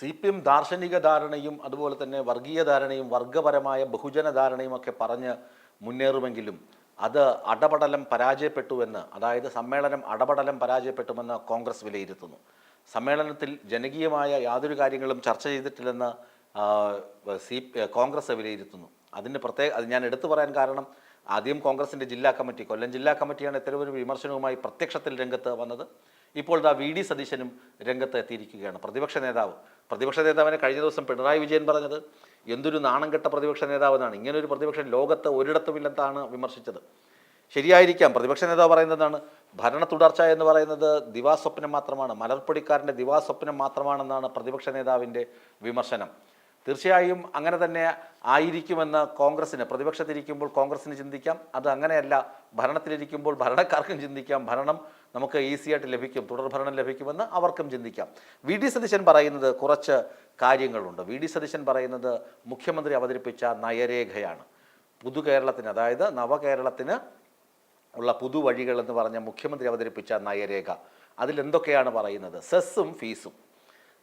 C P M ദാർശനിക ധാരണയും അതുപോലെ തന്നെ വർഗീയ ധാരണയും വർഗപരമായ ബഹുജന ധാരണയും ഒക്കെ പറഞ്ഞ് മുന്നേറുമെങ്കിലും അത് അടപടലം പരാജയപ്പെട്ടുവെന്ന് അതായത് സമ്മേളനം അടപടലം പരാജയപ്പെട്ടുമെന്ന് കോൺഗ്രസ് വിലയിരുത്തുന്നു. സമ്മേളനത്തിൽ ജനകീയമായ യാതൊരു കാര്യങ്ങളും ചർച്ച ചെയ്തിട്ടില്ലെന്ന് സി കോൺഗ്രസ് വിലയിരുത്തുന്നു. അതിന് പ്രത്യേക അത് ഞാൻ എടുത്തു പറയാൻ കാരണം ആദ്യം കോൺഗ്രസിന്റെ ജില്ലാ കമ്മിറ്റി കൊല്ലം ജില്ലാ കമ്മിറ്റിയാണ് ഇത്തരമൊരു വിമർശനവുമായി പ്രത്യക്ഷത്തിൽ രംഗത്ത് വന്നത്. ഇപ്പോൾ ദാ വി ഡി സതീശനും രംഗത്ത് എത്തിയിരിക്കുകയാണ്. പ്രതിപക്ഷ നേതാവ്. പ്രതിപക്ഷ നേതാവിനെ കഴിഞ്ഞ ദിവസം പിണറായി വിജയൻ പറഞ്ഞത് എന്തൊരു നാണം കെട്ട പ്രതിപക്ഷ നേതാവെന്നാണ്. ഇങ്ങനൊരു പ്രതിപക്ഷം ലോകത്ത് ഒരിടത്തുമില്ലെന്നാണ് വിമർശിച്ചത്. ശരിയായിരിക്കാം. പ്രതിപക്ഷ നേതാവ് പറയുന്നതാണ് ഭരണ തുടർച്ച എന്ന് പറയുന്നത് ദിവാസ്വപ്നം മാത്രമാണ്. മലർപ്പൊടിക്കാരന്റെ ദിവാസ്വപ്നം മാത്രമാണെന്നാണ് പ്രതിപക്ഷ നേതാവിന്റെ വിമർശനം. തീർച്ചയായും അങ്ങനെ തന്നെ ആയിരിക്കുമെന്ന് കോൺഗ്രസ്സിന് പ്രതിപക്ഷത്തിരിക്കുമ്പോൾ കോൺഗ്രസ്സിന് ചിന്തിക്കാം. അത് അങ്ങനെയല്ല. ഭരണത്തിലിരിക്കുമ്പോൾ ഭരണക്കാർക്കും ചിന്തിക്കാം. ഭരണം നമുക്ക് ഈസിയായിട്ട് ലഭിക്കും തുടർഭരണം ലഭിക്കുമെന്ന് അവർക്കും ചിന്തിക്കാം. വി ഡി സതീശൻ പറയുന്നത് കുറച്ച് കാര്യങ്ങളുണ്ട്. വി ഡി സതീശൻ പറയുന്നത് മുഖ്യമന്ത്രി അവതരിപ്പിച്ച നയരേഖയാണ്. പുതു കേരളത്തിന് അതായത് നവകേരളത്തിന് ഉള്ള പുതുവഴികൾ എന്ന് പറഞ്ഞ മുഖ്യമന്ത്രി അവതരിപ്പിച്ച നയരേഖ. അതിലെന്തൊക്കെയാണ് പറയുന്നത്? സെസ്സും ഫീസും.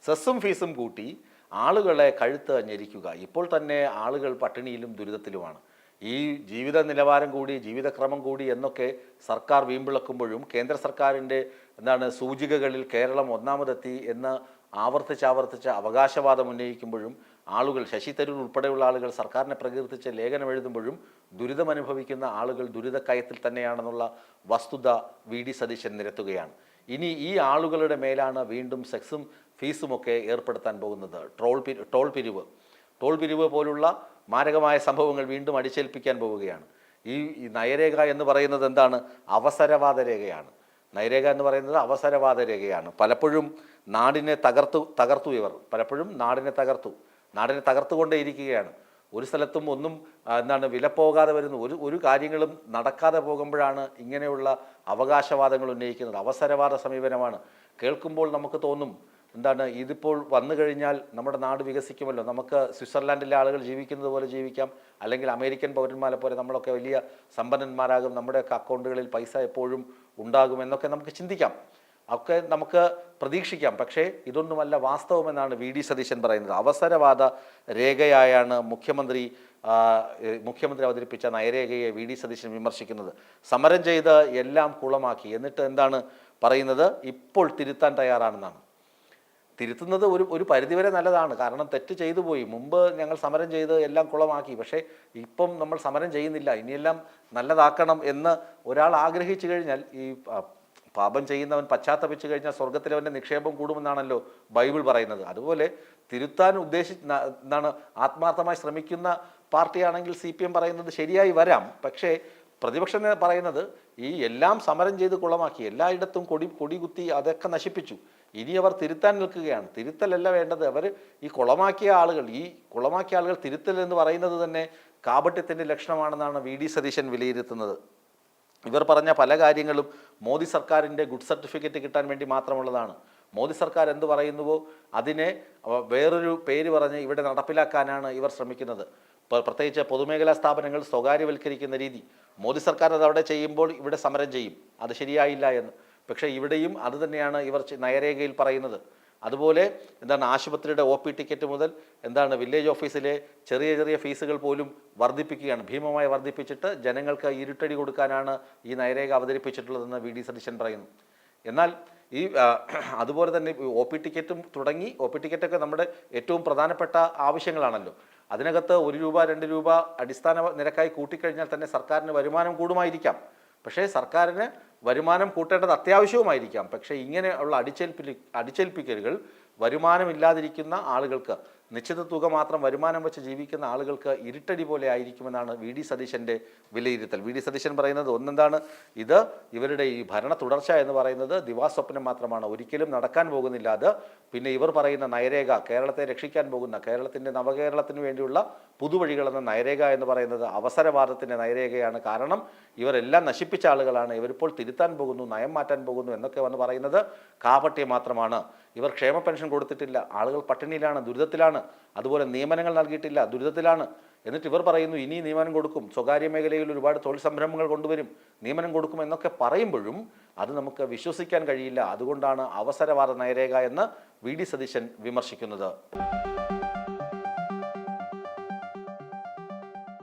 സെസ്സും ഫീസും കൂട്ടി ആളുകളെ കഴുത്ത് ഞെരിക്കുക ഇപ്പോൾ തന്നെ ആളുകൾ പട്ടിണിയിലും ദുരിതത്തിലുമാണ്. ഈ ജീവിത നിലവാരം കൂടി ജീവിതക്രമം കൂടി എന്നൊക്കെ സർക്കാർ വീമ്പിളക്കുമ്പോഴും കേന്ദ്ര സർക്കാരിന്റെ എന്താണ് സൂചികകളിൽ കേരളം ഒന്നാമതെത്തി എന്ന് ആവർത്തിച്ചാവർത്തിച്ച് അവകാശവാദം ഉന്നയിക്കുമ്പോഴും ആളുകൾ ശശി തരൂർ ഉൾപ്പെടെയുള്ള ആളുകൾ സർക്കാരിനെ പ്രകീർത്തിച്ച് ലേഖനം എഴുതുമ്പോഴും ദുരിതമനുഭവിക്കുന്ന ആളുകൾ ദുരിതക്കയത്തിൽ തന്നെയാണെന്നുള്ള വസ്തുത വി. ഡി. സതീശൻ നിരത്തുകയാണ്. ഇനി ഈ ആളുകളുടെ മേലാണ് വീണ്ടും സെക്സും ഫീസുമൊക്കെ ഏർപ്പെടുത്താൻ പോകുന്നത്. ട്രോൾ പി ട്രോൾ പിരിവ്. ടോൾ പിരിവ് പോലുള്ള മാരകമായ സംഭവങ്ങൾ വീണ്ടും അടിച്ചേൽപ്പിക്കാൻ പോവുകയാണ്. ഈ നയരേഖ എന്ന് പറയുന്നത് എന്താണ്? അവസരവാദ രേഖയാണ്. നയരേഖ എന്ന് പറയുന്നത് അവസരവാദ രേഖയാണ്. പലപ്പോഴും നാടിനെ തകർത്തു തകർത്തു ഇവർ. പലപ്പോഴും നാടിനെ തകർത്തു. നാടിനെ തകർത്തുകൊണ്ടേ ഇരിക്കുകയാണ്. ഒരു സ്ഥലത്തും ഒന്നും എന്താണ് വില പോകാതെ വരുന്ന. ഒരു ഒരു കാര്യങ്ങളും നടക്കാതെ പോകുമ്പോഴാണ് ഇങ്ങനെയുള്ള അവകാശവാദങ്ങൾ ഉന്നയിക്കുന്നത്. അവസരവാദ സമീപനമാണ്. കേൾക്കുമ്പോൾ നമുക്ക് തോന്നും എന്താണ് ഇതിപ്പോൾ വന്നു കഴിഞ്ഞാൽ നമ്മുടെ നാട് വികസിക്കുമല്ലോ. നമുക്ക് സ്വിറ്റ്സർലാൻഡിലെ ആളുകൾ ജീവിക്കുന്നത് പോലെ ജീവിക്കാം. അല്ലെങ്കിൽ അമേരിക്കൻ പൗരന്മാരെ പോലെ നമ്മളൊക്കെ വലിയ സമ്പന്നന്മാരാകും. നമ്മുടെയൊക്കെ അക്കൗണ്ടുകളിൽ പൈസ എപ്പോഴും ഉണ്ടാകും എന്നൊക്കെ നമുക്ക് ചിന്തിക്കാം. ഒക്കെ നമുക്ക് പ്രതീക്ഷിക്കാം. പക്ഷേ ഇതൊന്നുമല്ല വാസ്തവമെന്നാണ് വി ഡി സതീശൻ പറയുന്നത്. അവസരവാദ രേഖയായാണ് മുഖ്യമന്ത്രി മുഖ്യമന്ത്രി അവതരിപ്പിച്ച നയരേഖയെ വി ഡി സതീശൻ വിമർശിക്കുന്നത്. സമരം ചെയ്ത് എല്ലാം കുളമാക്കി. എന്നിട്ട് എന്താണ് പറയുന്നത്? ഇപ്പോൾ തിരുത്താൻ തയ്യാറാണെന്നാണ്. തിരുത്തുന്നത് ഒരു ഒരു പരിധിവരെ നല്ലതാണ്. കാരണം തെറ്റ് ചെയ്തു പോയി. മുമ്പ് ഞങ്ങൾ സമരം ചെയ്ത് എല്ലാം കുളമാക്കി. പക്ഷേ ഇപ്പം നമ്മൾ സമരം ചെയ്യുന്നില്ല. ഇനിയെല്ലാം നല്ലതാക്കണം എന്ന് ഒരാൾ ആഗ്രഹിച്ചു കഴിഞ്ഞാൽ ഈ പാപം ചെയ്യുന്നവൻ പശ്ചാത്തപിച്ചു കഴിഞ്ഞാൽ സ്വർഗത്തിലവന്റെ നിക്ഷേപം കൂടുമെന്നാണല്ലോ ബൈബിൾ പറയുന്നത്. അതുപോലെ തിരുത്താൻ ഉദ്ദേശി എന്താണ് ആത്മാർത്ഥമായി ശ്രമിക്കുന്ന പാർട്ടിയാണെങ്കിൽ സി പി എം പറയുന്നത് ശരിയായി വരാം. പക്ഷേ പ്രതിപക്ഷം പറയുന്നത് ഈ എല്ലാം സമരം ചെയ്ത് കുളമാക്കി എല്ലായിടത്തും കൊടി കുത്തി അതൊക്കെ നശിപ്പിച്ചു. ഇനി അവർ തിരുത്താൻ നിൽക്കുകയാണ്. തിരുത്തലല്ല വേണ്ടത്. അവർ ഈ കുളമാക്കിയ ആളുകൾ ഈ കുളമാക്കിയ ആളുകൾ തിരുത്തൽ എന്ന് പറയുന്നത് തന്നെ കാപട്യത്തിന്റെ ലക്ഷണമാണെന്നാണ് വി ഡി സതീശൻ വിലയിരുത്തുന്നത്. ഇവർ പറഞ്ഞ പല കാര്യങ്ങളും മോദി സർക്കാരിന്റെ ഗുഡ് സർട്ടിഫിക്കറ്റ് കിട്ടാൻ വേണ്ടി മാത്രമുള്ളതാണ്. മോദി സർക്കാർ എന്ത് പറയുന്നുവോ അതിനെ വേറൊരു പേര് പറഞ്ഞ് ഇവിടെ നടപ്പിലാക്കാനാണ് ഇവർ ശ്രമിക്കുന്നത്. പ്രത്യേകിച്ച് പൊതുമേഖലാ സ്ഥാപനങ്ങൾ സ്വകാര്യവൽക്കരിക്കുന്ന രീതി. മോദി സർക്കാർ അത് അവിടെ ചെയ്യുമ്പോൾ ഇവിടെ സമരം ചെയ്യും. അത് ശരിയായില്ല എന്ന്. പക്ഷേ ഇവിടെയും അത് തന്നെയാണ് ഇവർ നയരേഖയിൽ പറയുന്നത്. അതുപോലെ എന്താണ് ആശുപത്രിയുടെ ഒ പി ടിക്കറ്റ് മുതൽ എന്താണ് വില്ലേജ് ഓഫീസിലെ ചെറിയ ചെറിയ ഫീസുകൾ പോലും വർദ്ധിപ്പിക്കുകയാണ്. ഭീമമായി വർദ്ധിപ്പിച്ചിട്ട് ജനങ്ങൾക്ക് ഇരുട്ടടി കൊടുക്കാനാണ് ഈ നയരേഖ അവതരിപ്പിച്ചിട്ടുള്ളതെന്ന് വി ഡി സതീശൻ പറയുന്നു. എന്നാൽ ഈ അതുപോലെ തന്നെ ഒ പി ടിക്കറ്റും തുടങ്ങി ഒ പി ടിക്കറ്റൊക്കെ നമ്മുടെ ഏറ്റവും പ്രധാനപ്പെട്ട ആവശ്യങ്ങളാണല്ലോ. അതിനകത്ത് ഒരു രൂപ രണ്ട് രൂപ അടിസ്ഥാന നിരക്കായി കൂട്ടിക്കഴിഞ്ഞാൽ തന്നെ സർക്കാരിന് വരുമാനം കൂടുമായിരിക്കാം. പക്ഷേ സർക്കാരിന് വരുമാനം കൂട്ടേണ്ടത് അത്യാവശ്യവുമായിരിക്കാം. പക്ഷേ ഇങ്ങനെയുള്ള അടിച്ചേൽപ്പി അടിച്ചേൽപ്പിക്കലുകൾ വരുമാനമില്ലാതിരിക്കുന്ന ആളുകൾക്ക് നിശ്ചിത തുക മാത്രം വരുമാനം വെച്ച് ജീവിക്കുന്ന ആളുകൾക്ക് ഇരുട്ടടി പോലെ ആയിരിക്കുമെന്നാണ് വി ഡി സതീശന്റെ വിലയിരുത്തൽ. വി ഡി സതീശൻ പറയുന്നത് ഒന്നെന്താണ്? ഇത് ഇവരുടെ ഈ ഭരണ തുടർച്ച എന്ന് പറയുന്നത് ദിവാസ്വപ്നം മാത്രമാണ്. ഒരിക്കലും നടക്കാൻ പോകുന്നില്ല അത്. പിന്നെ ഇവർ പറയുന്ന നയരേഖ കേരളത്തെ രക്ഷിക്കാൻ പോകുന്ന കേരളത്തിന്റെ നവകേരളത്തിന് വേണ്ടിയുള്ള പുതുവഴികളെന്ന നയരേഖ എന്ന് പറയുന്നത് അവസരവാദത്തിന്റെ നയരേഖയാണ്. കാരണം ഇവരെല്ലാം നശിപ്പിച്ച ആളുകളാണ്. ഇവരിപ്പോൾ തിരുത്താൻ പോകുന്നു നയം മാറ്റാൻ പോകുന്നു എന്നൊക്കെ വന്ന് പറയുന്നത് കാപട്യം മാത്രമാണ്. ഇവർ ക്ഷേമ പെൻഷൻ കൊടുത്തിട്ടില്ല. ആളുകൾ പട്ടിണിയിലാണ് ദുരിതത്തിലാണ്. അതുപോലെ നിയമനങ്ങൾ നൽകിയിട്ടില്ല ദുരിതത്തിലാണ്. എന്നിട്ട് ഇവർ പറയുന്നു ഇനി നിയമനം കൊടുക്കും. സ്വകാര്യ മേഖലയിൽ ഒരുപാട് തൊഴിൽ സംരംഭങ്ങൾ കൊണ്ടുവരും. നിയമനം കൊടുക്കും എന്നൊക്കെ പറയുമ്പോഴും അത് നമുക്ക് വിശ്വസിക്കാൻ കഴിയില്ല. അതുകൊണ്ടാണ് അവസരവാദ നയരേഖ എന്ന് വി. ഡി. സതീശൻ വിമർശിക്കുന്നത്.